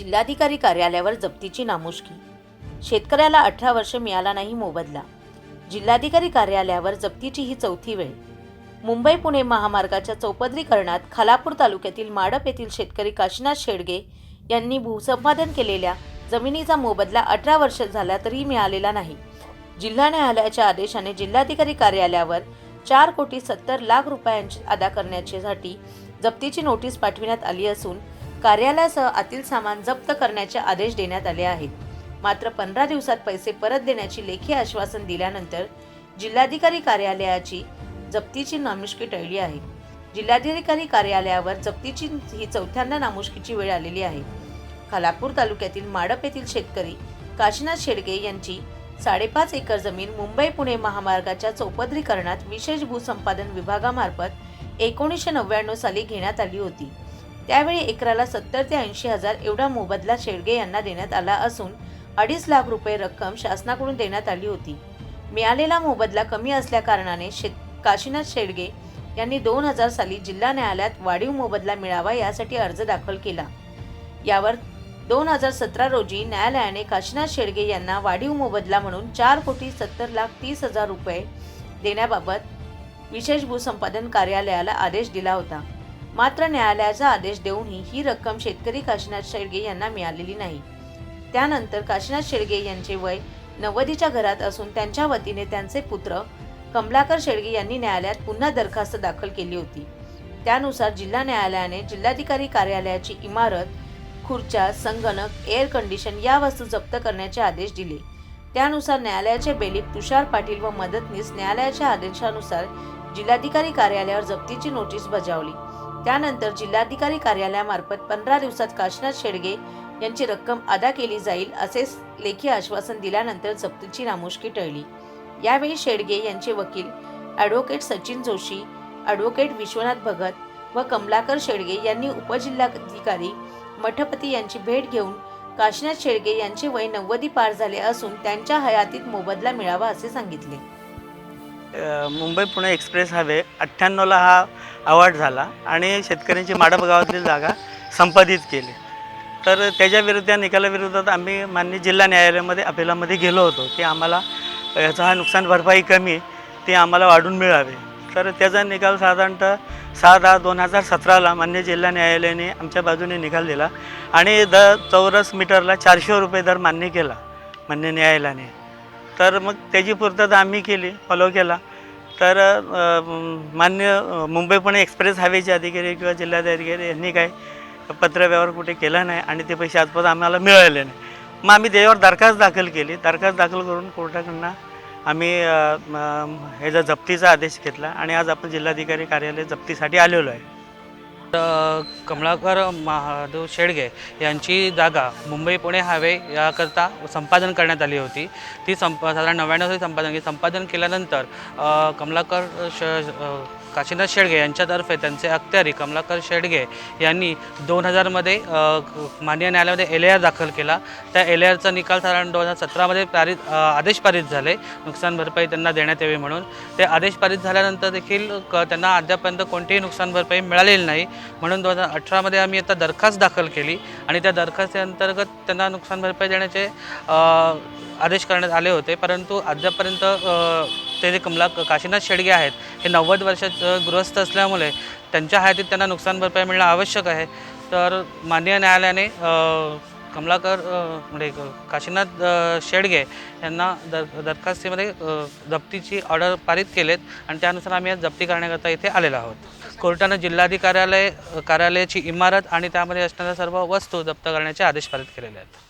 जिल्हाधिकारी कार्यालयावर जप्तीची नामुष्की. शेतकऱ्याला अठरा वर्ष मिळाला नाही मोबदला. जिल्हाधिकारी कार्यालयावर जप्तीची ही चौथी वेळ. मुंबई पुणे महामार्गाच्या चौपदरीकरणात खालापूर तालुक्यातील माडप येथील शेतकरी काशीनाथ शेडगे यांनी भूसंपादन केलेल्या जमिनीचा मोबदला अठरा वर्ष झाला तरी मिळालेला नाही. जिल्हा न्यायालयाच्या आदेशाने जिल्हाधिकारी कार्यालयावर चार कोटी सत्तर लाख रुपयांची अदा करण्याच्यासाठी जप्तीची नोटीस पाठविण्यात आली असून कार्यालयासह आतील सामान जप्त करण्याचे आदेश देण्यात आले आहेत. मात्र पंधरा दिवसात पैसे परत देण्याची लेखी आश्वासन दिल्यानंतर जिल्हाधिकारी कार्यालयाची जप्तीची नामुष्की टळली आहे. जिल्हाधिकारी कार्यालयावर जप्तीची ही चौथ्यांदा नामुष्कीची वेळ आलेली आहे. खालापूर तालुक्यातील माडप येथील शेतकरी काशीनाथ शेडगे यांची साडेपाच एकर जमीन मुंबई पुणे महामार्गाच्या चौपदरीकरणात विशेष भूसंपादन विभागामार्फत एकोणीसशे नव्याण्णव साली घेण्यात आली होती. त्यावेळी एकराला सत्तर ते ऐंशी हजार एवढा मोबदला शेडगे यांना देण्यात आला असून अडीच लाख रुपये रक्कम शासनाकडून देण्यात आली होती. मिळालेला मोबदला कमी असल्याकारणाने शेत काशीनाथ शेडगे यांनी दोन हजार साली जिल्हा न्यायालयात वाढीव मोबदला मिळावा यासाठी अर्ज दाखल केला. यावर दोन हजार सतरा रोजी न्यायालयाने काशीनाथ शेडगे यांना वाढीव मोबदला म्हणून चार कोटी सत्तर लाख तीस हजार रुपये देण्याबाबत विशेष भूसंपादन कार्यालयाला आदेश दिला होता. मात्र न्यायालयाचा आदेश देऊनही ही रक्कम शेतकरी काशीनाथ शेळगे यांना मिळालेली नाही. त्यानंतर काशीनाथ शेळगे यांचे वय नव्वदीच्या घरात असून त्यांच्या वतीने त्यांचे पुत्र कमलाकर शेळगे यांनी न्यायालयात पुन्हा दरखास्त दाखल केली होती. त्यानुसार जिल्हा न्यायालयाने जिल्हाधिकारी कार्यालयाची इमारत खुर्च्या संगणक एअर कंडिशन या वस्तू जप्त करण्याचे आदेश दिले. त्यानुसार न्यायालयाचे बेलीप तुषार पाटील व मदतनीस न्यायालयाच्या आदेशानुसार जिल्हाधिकारी कार्यालयावर जप्तीची नोटीस बजावली. त्यानंतर जिल्हाधिकारी कार्यालयामार्फत पंधरा दिवसात काशीनाथ शेडगे यांची रक्कम अदा केली जाईल असे लेखी आश्वासन दिल्यानंतर जप्तीची नामुष्की टळली. यावेळी शेडगे यांचे वकील ॲडव्होकेट सचिन जोशी ॲडव्होकेट विश्वनाथ भगत व कमलाकर शेडगे यांनी उपजिल्हाधिकारी मठपती यांची भेट घेऊन काशीनाथ शेडगे यांचे वय नव्वदी पार झाले असून त्यांच्या हयातीत मोबदला मिळावा असे सांगितले. मुंबई पुणे एक्सप्रेस हायवे अठ्ठ्याण्णवला हा अवॉर्ड झाला आणि शेतकऱ्यांची माडप गावातली जागा संपादित केली. तर त्याच्या विरुद्ध निकालाविरोधात आम्ही मान्य जिल्हा न्यायालयामध्ये अपिलामध्ये गेलो होतो की आम्हाला याचा हा नुकसान भरपाई कमी ती आम्हाला वाढून मिळावी. तर त्याचा निकाल साधारणतः सहा दहा दोन हजार सतराला मान्य जिल्हा न्यायालयाने आमच्या बाजूने निकाल दिला आणि द चौरस मीटरला चारशे रुपये दर मान्य केला मान्य न्यायालयाने. तर मग त्याची पूर्तता आम्ही केली फॉलो केला. तर मान्य मुंबई पुणे एक्सप्रेस हायवेचे अधिकारी किंवा जिल्हाधिकारी यांनी काय पत्रव्यवहार कुठे केला नाही आणि ते पैसे आजपर्यंत आम्हाला मिळाले नाही. मग आम्ही त्याच्यावर दरखास्त दाखल केली. दरखास्त दाखल करून कोर्टाकडनं आम्ही ह्याचा जप्तीचा आदेश घेतला आणि आज आपण जिल्हाधिकारी कार्यालय जप्तीसाठी आलेलो आहे. कमलाकर महादेव शेडगे यांची जागा मुंबई पुणे हायवे याकरता संपादन करण्यात आली होती. ती संप साधारण नव्याण्णव साली संपादन संपादन केल्यानंतर कमलाकर श काशीनाथ शेडगे यांच्यातर्फे त्यांचे अखत्यारी कमलाकर शेडगे यांनी दोन हजारमध्ये मान्य न्यायालयामध्ये एल आर दाखल केला. त्या एल आरचा निकाल साधारण दोन हजार सतरामध्ये पारित आदेश पारित झाले. नुकसान भरपाई त्यांना देण्यात यावी म्हणून. ते आदेश पारित झाल्यानंतर देखील क त्यांना अद्यापर्यंत कोणतीही नुकसान भरपाई मिळालेली नाही. म्हणून दोन हजार अठरामध्ये आम्ही आता दरखास्त दाखल केली आणि त्या दरखास्तीअंतर्गत त्यांना नुकसान भरपाई देण्याचे आदेश करण्यात आले होते. परंतु अद्यापर्यंत ते जे कमला काशीनाथ शेडगे आहेत हे नव्वद वर्षात गृहस्थ असल्यामुळे त्यांच्या हयातीत त्यांना नुकसान भरपाई मिळणं आवश्यक आहे. तर माननीय न्यायालयाने कमलाकर म्हणजे काशीनाथ शेडगे यांना दर दरखास्तीमध्ये जप्तीची ऑर्डर पारित केलेत आणि त्यानुसार आम्ही आज जप्ती करण्याकरता इथे आलेलो आहोत. कोर्टानं जिल्हाधिकार्यालय कार्यालयाची इमारत आणि त्यामध्ये असणाऱ्या सर्व वस्तू जप्त करण्याचे आदेश पारित केलेले आहेत.